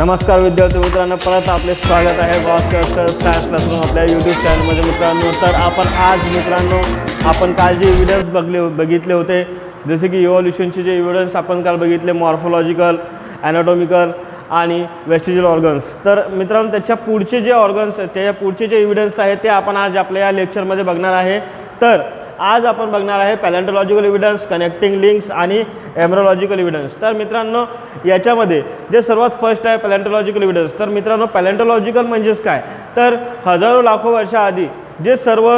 नमस्कार विद्यार्थी मित्रांनो परत आपले स्वागत आहे गॉस्टर सायन्स क्लासरूम आपल्या यूट्यूब चॅनलमध्ये मित्रांनो. तर आपण आज मित्रांनो आपण काल जे इव्हिडन्स बघले बघितले होते जसे की इव्हॉल्युशनचे जे इव्हिडन्स आपण काल बघितले मॉर्फोलॉजिकल ॲनाटॉमिकल आणि वेस्टिजल ऑर्गन्स तर मित्रांनो त्याच्या पुढचे जे ऑर्गन्स त्याच्या पुढचे जे इव्हिडन्स आहेत ते आपण आज आपल्या या लेक्चरमध्ये बघणार आहे. तर आज आपण बघणार आहे पॅलेंटॉलॉजिकल एव्हिडन्स कनेक्टिंग लिंक्स आणि एमरोलॉजिकल एव्हिडन्स तर मित्रांनो याच्यामध्ये जे सर्वात फर्स्ट आहे पॅलेंटॉलॉजिकल एव्हिडन्स तर मित्रांनो पॅलेंटॉलॉजिकल म्हणजेच काय? तर हजारो लाखो वर्षाआधी जे सर्व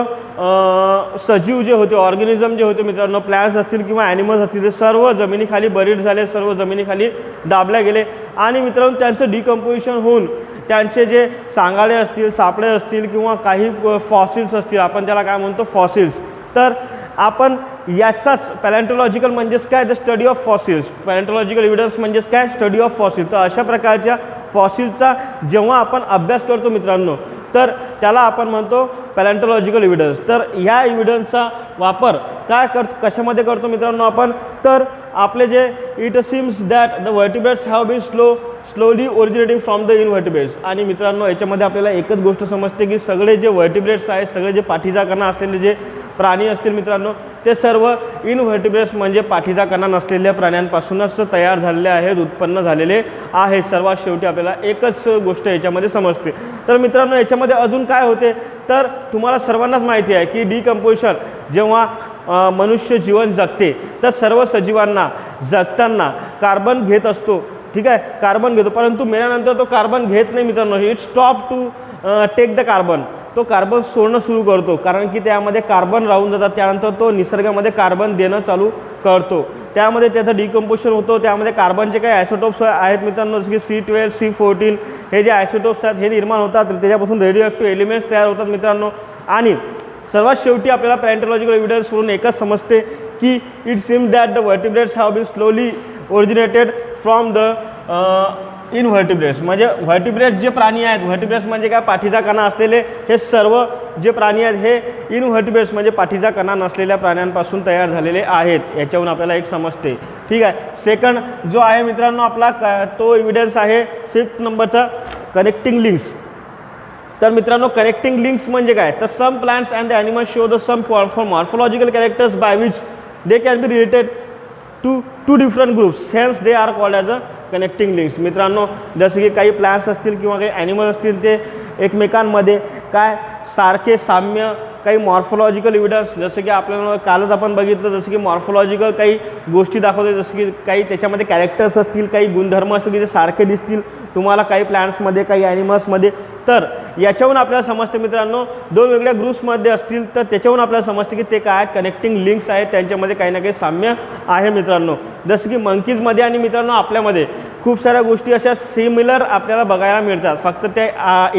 सजीव जे होते ऑर्गॅनिझम जे होते मित्रांनो प्लॅन्ट्स असतील किंवा ॲनिमल्स असतील ते सर्व जमिनीखाली बरीड झाले सर्व जमिनीखाली दाबले गेले. आणि मित्रांनो त्यांचं डिकम्पोजिशन होऊन त्यांचे जे सांगाडे असतील सापळे असतील किंवा काही फॉसिल्स असतील आपण त्याला काय म्हणतो फॉसिल्स तर आपण याचाच पॅलेंटोलॉजिकल म्हणजेच काय? The study of fossils palaeontological evidence म्हणजेच काय? स्टडी ऑफ फॉसिल तर अशा प्रकारच्या फॉसिलचा जेव्हा आपण अभ्यास करतो मित्रांनो तर त्याला आपण म्हणतो पॅलेंटोलॉजिकल एव्हिडन्स तर ह्या एव्हिडन्सचा वापर काय कर कशामध्ये करतो मित्रांनो आपण? तर आपले जे it seems that the vertebrates have been slow slowly originating from the invertebrates आणि मित्रांनो याच्यामध्ये आपल्याला एकच गोष्ट समजते की सगळे जे व्हर्टिब्रेट्स आहेत सगळे जे पाठीचा कणा असलेले जे प्राणी असतील मित्रांनो ते सर्व इनव्हर्टिब्रेट्स म्हणजे पाठीचा कणा नसलेल्या प्राण्यांपासूनच तयार झालेले आहेत उत्पन्न झालेले आहेत सर्वात शेवटी आपल्याला एकच गोष्ट याच्यामध्ये समजते. तर मित्रांनो याच्यामध्ये अजून काय होते? तर तुम्हाला सर्वांनाच माहिती आहे की डिकम्पोजिशन जेव्हा मनुष्य जीवन जगते तर सर्व सजीवांना जगताना कार्बन घेत असतो. ठीक आहे? कार्बन घेतो. परंतु मेल्यानंतर तो कार्बन घेत नाही मित्रांनो. It stop to take the carbon तो कार्बन सोडणं सुरू करतो. कारण की त्यामध्ये कार्बन राहून जातात. त्यानंतर तो निसर्गामध्ये कार्बन देणं चालू करतो. त्यामध्ये त्याचं डिकम्पोशन होतं. त्यामध्ये कार्बनचे काही आयसोटोप्स आहेत मित्रांनो जसं की सी ट्वेल्व सी फोर्टीन हे जे आयसोटोप्स आहेत हे निर्माण होतात. त्याच्यापासून रेडिओ ॲक्टिव्ह एलिमेंट्स तयार होतात मित्रांनो. आणि सर्वात शेवटी आपल्याला पॅरेंटॉलॉजिकल एव्हिडन्सवरून एकच समजते की it seem that the vertebrates have been slowly originated from the invertebrates म्हणजे व्हर्टिब्रेट जे प्राणी आहेत व्हर्टिब्रेट्स म्हणजे काय? पाठीचा कणा असलेले हे सर्व जे प्राणी आहेत हे इनव्हर्टिब्रेट्स म्हणजे पाठीचा कणा नसलेल्या प्राण्यांपासून तयार झालेले आहेत. याच्यावरून आपल्याला एक समजते. ठीक आहे? सेकंड जो आहे मित्रांनो आपला क तो एव्हिडन्स आहे फिफ्थ नंबरचा कनेक्टिंग लिंक्स तर मित्रांनो कनेक्टिंग लिंक्स म्हणजे काय? तर some plants and the animals show the some for morphological characters by which they can be related to to different groups since they are called as a connecting links मित्रांनो जसं की काही plants असतील किंवा काही ॲनिमल असतील ते एकमेकांमध्ये काय सारखे साम्य काही मॉर्फोलॉजिकल इव्हिडन्स जसं की आपल्याला कालच आपण बघितलं जसं की मॉर्फोलॉजिकल काही गोष्टी दाखवते जसं की काही त्याच्यामध्ये कॅरेक्टर्स असतील काही गुणधर्म असतील की जे सारखे दिसतील तुम्हाला काही प्लांट्समध्ये काही ॲनिमल्समध्ये तर याच्यावरून आपल्याला समजते मित्रांनो दोन वेगळ्या ग्रुप्समध्ये असतील तर त्याच्यावरून आपल्याला समजते की ते काय कनेक्टिंग लिंक्स आहेत त्यांच्यामध्ये काही ना काही साम्य आहे मित्रांनो. जसं की मंकीजमध्ये आणि मित्रांनो आपल्यामध्ये. खूप साऱ्या गोष्टी अशा सिमिलर आपल्याला बघायला मिळतात. फक्त ते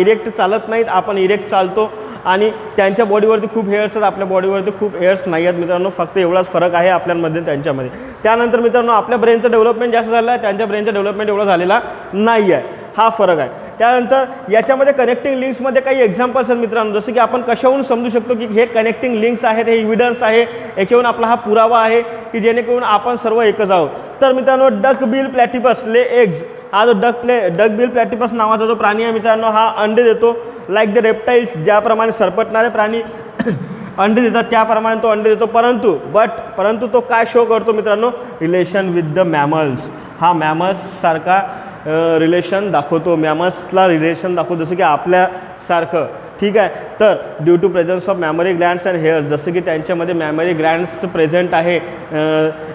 इरेक्ट चालत नाहीत आपण इरेक्ट चालतो आणि त्यांच्या बॉडीवरती खूप हेअर्स आहेत आपल्या बॉडीवरती खूप हेअर्स नाही आहेत मित्रांनो. फक्त एवढाच फरक आहे आपल्यामध्ये त्यांच्यामध्ये. त्यानंतर मित्रांनो आपल्या ब्रेनचं डेव्हलपमेंट जास्त झालं आहे त्यांच्या ब्रेनचं डेव्हलपमेंट एवढा झालेला नाही आहे. हा फरक आहे. त्यानंतर याच्यामध्ये कनेक्टिंग लिंक्समध्ये काही एक्झाम्पल्स आहेत मित्रांनो. जसं की आपण कशाहून समजू शकतो की हे कनेक्टिंग लिंक्स आहेत हे इव्हिडन्स आहे. याच्यावरून आपला हा पुरावा आहे की जेणेकरून आपण सर्व एकच आहोत. तर मित्रांनो डक बिल प्लॅटिपस ले एग्ज हा जो duck play duck bill platypus नावाचा जो प्राणी आहे मित्रांनो हा अंडे देतो. लाईक द रेप्टाईल्स ज्याप्रमाणे सरपटणारे प्राणी अंडे देतात त्याप्रमाणे तो अंडे देतो. परंतु बट परंतु तो काय शो करतो मित्रांनो? रिलेशन विथ द मॅमल्स हा मॅमल्ससारखा रिलेशन दाखवतो. मॅमल्सला रिलेशन दाखवतो जसं की आपल्यासारखं ठीक आहे? तर due to presence of mammary glands and hairs जसं की त्यांच्यामध्ये मॅमरी ग्लँड्स प्रेझेंट आहे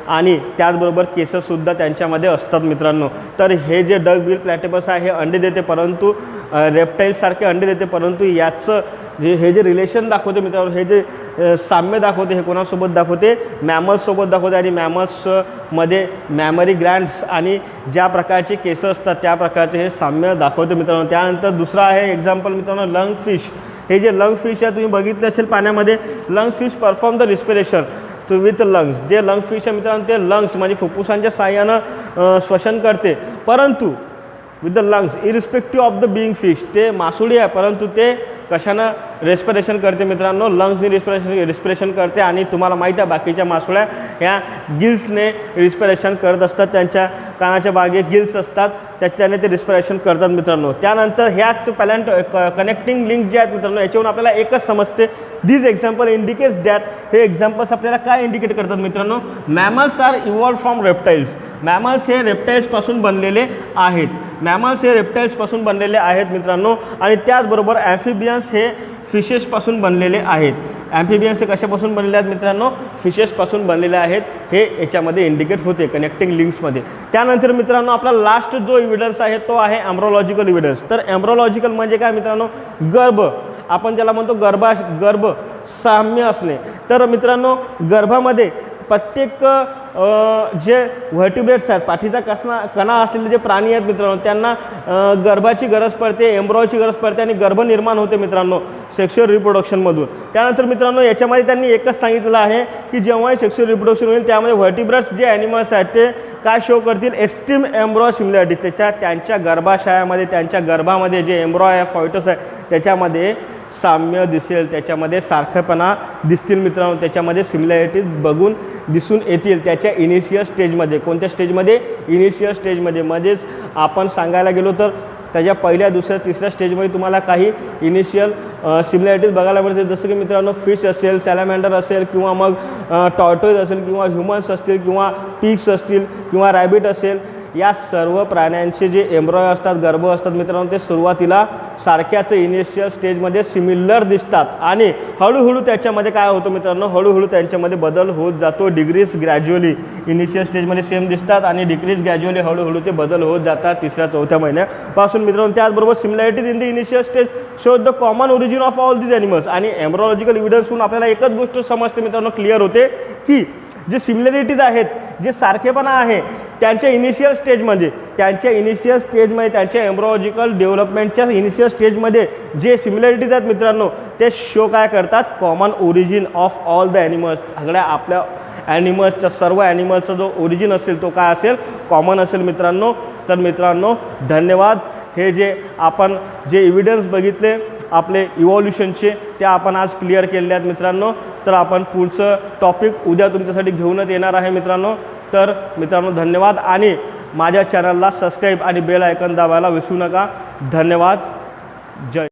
आणि त्याचबरोबर केससुद्धा त्यांच्यामध्ये असतात मित्रांनो. तर हे जे डग बिल प्लॅटेबस आहे हे अंडे देते परंतु रेप्टाईल्ससारखे अंडे देते परंतु याचं जे हे जे रिलेशन दाखवते मित्रांनो हे जे साम्य दाखवते हे कोणासोबत दाखवते? मॅमल्ससोबत दाखवते आणि मॅमल्समध्ये मॅमरी ग्रँड्स आणि ज्या प्रकारचे केस असतात त्या प्रकारचे हे साम्य दाखवते मित्रांनो. त्यानंतर दुसरं आहे एक्झाम्पल मित्रांनो लंग फिश हे जे लंग फिश आहे तुम्ही बघितलं असेल पाण्यामध्ये lung fish perform the respiration to with lungs जे लंग फिश आहे मित्रांनो ते लंग्स म्हणजे फुफ्फुसांच्या साह्यानं श्वसन करते. परंतु with the lungs irrespective of the being fish ते मासुळी आहे परंतु ते कशानं रेस्पिरेशन करते मित्रांनो? लंग्सनी रिस्पिरेशन रिस्पिरेशन करते आणि तुम्हाला माहीत आहे बाकीच्या मासोळ्या ह्या गिल्सने रिस्पिरेशन करत असतात त्यांच्या कानाच्या बागे गिल्स असतात. त्याच्याने ते रिस्पिरेशन करतात मित्रांनो. त्यानंतर ह्याच पॅलेंट कनेक्टिंग लिंक जे आहेत मित्रांनो याच्यावरून आपल्याला एकच समजते. दिस एक्झाम्पल इंडिकेट्स दॅट हे एक्झाम्पल्स आपल्याला काय इंडिकेट करतात मित्रांनो? Mammals are evolve from reptiles mammals हे रेप्टाईल्सपासून बनलेले आहेत. मॅमल्स हे रेप्टाईल्सपासून बनलेले आहेत मित्रांनो. आणि त्याचबरोबर ॲफिबियन्स हे फिशेसपासून बनलेले आहेत. ॲम्फिबियन्स हे कशापासून बनलेले आहेत मित्रांनो? फिशेसपासून बनलेले आहेत. हे याच्यामध्ये इंडिकेट होते कनेक्टिंग लिंक्समध्ये त्यानंतर मित्रांनो आपला लास्ट जो इव्हिडन्स आहे तो आहे ॲम्ब्रोलॉजिकल इव्हिडन्स तर ॲम्ब्रोलॉजिकल म्हणजे काय मित्रांनो? गर्भ. आपण ज्याला म्हणतो गर्भा गर्भ साम्य असणे. तर मित्रांनो गर्भामध्ये प्रत्येक जे व्हर्टिब्रेट्स आहेत पाठीचा कसना कणा असलेले जे प्राणी आहेत मित्रांनो त्यांना गर्भाची गरज पडते एम्ब्रॉची गरज पडते आणि गर्भ निर्माण होते मित्रांनो. सेक्शुअल रिप्रोडक्शनमधून त्यानंतर मित्रांनो याच्यामध्ये त्यांनी एकच सांगितलं आहे की जेव्हाही सेक्शुअल रिप्रोडक्शन होईल त्यामध्ये व्हर्टिब्रस जे ॲनिमल्स आहेत ते काय शो करतील? एक्स्ट्रीम एम्ब्रॉय सिमिलॅरिटीज त्याच्या त्यांच्या गर्भाशयामध्ये त्यांच्या गर्भामध्ये जे एम्ब्रॉय आहे फॉयटस आहे त्याच्यामध्ये साम्य दिसेल. त्याच्यामध्ये सारखेपणा दिसतील मित्रांनो. त्याच्यामध्ये सिमिलॅरिटीज बघून दिसून येतील त्याच्या इनिशियल स्टेजमध्ये कोणत्या स्टेजमध्ये इनिशियल स्टेजमध्ये म्हणजेच आपण सांगायला गेलो तर त्याच्या पहिल्या दुसऱ्या तिसऱ्या स्टेजमध्ये तुम्हाला काही इनिशियल सिमिलॅरिटीज बघायला मिळते जसं की मित्रांनो फिश असेल सॅलामँडर असेल किंवा मग टॉर्टोईज असेल किंवा ह्युमन्स असतील किंवा पिक्स असतील किंवा रॅबिट असेल या सर्व प्राण्यांचे जे एम्ब्रॉय असतात गर्भ असतात मित्रांनो ते सुरुवातीला सारख्याच इनिशियल स्टेजमध्ये सिमिलर दिसतात. आणि हळूहळू त्याच्यामध्ये काय होतं मित्रांनो हळूहळू त्यांच्यामध्ये बदल होत जातो. डिग्रीज ग्रॅज्युअली इनिशियल स्टेजमध्ये सेम दिसतात आणि डिग्रीज ग्रॅज्युअली हळूहळू ते बदल होत जातात तिसऱ्या चौथ्या महिन्यापासून मित्रांनो. त्याचबरोबर similarities in the initial stage show the common origin of all these animals आणि एम्ब्रॉलॉजिकल इव्हिडन्सहून आपल्याला एकच गोष्ट समजते मित्रांनो क्लिअर होते की जे सिमिलॅरिटीज आहेत जे सारखेपणा आहे त्यांच्या इनिशियल स्टेजमध्ये त्यांच्या इनिशियल स्टेजमध्ये त्यांच्या एम्ब्रॉलॉजिकल डेव्हलपमेंटच्या इनिशियल स्टेजमध्ये जे सिमिलॅरिटीज आहेत मित्रांनो ते शो काय करतात? Common origin of all the animals सगळ्या आपल्या ॲनिमल्सच्या सर्व ॲनिमल्सचा जो ओरिजिन असेल तो काय असेल? कॉमन असेल मित्रांनो. तर मित्रांनो धन्यवाद. हे जे आपण जे इव्हिडन्स बघितले आपले इव्हॉल्युशनचे ते आपण आज क्लिअर केलेले आहेत मित्रांनो. तर आपण पुढचं टॉपिक उद्या तुमच्यासाठी घेऊनच येणार आहे मित्रांनो. तर मित्रांनो धन्यवाद आणि माझ्या चॅनलला सबस्क्राईब आणि बेल आयकन दाबायला विसरू नका. धन्यवाद. जय.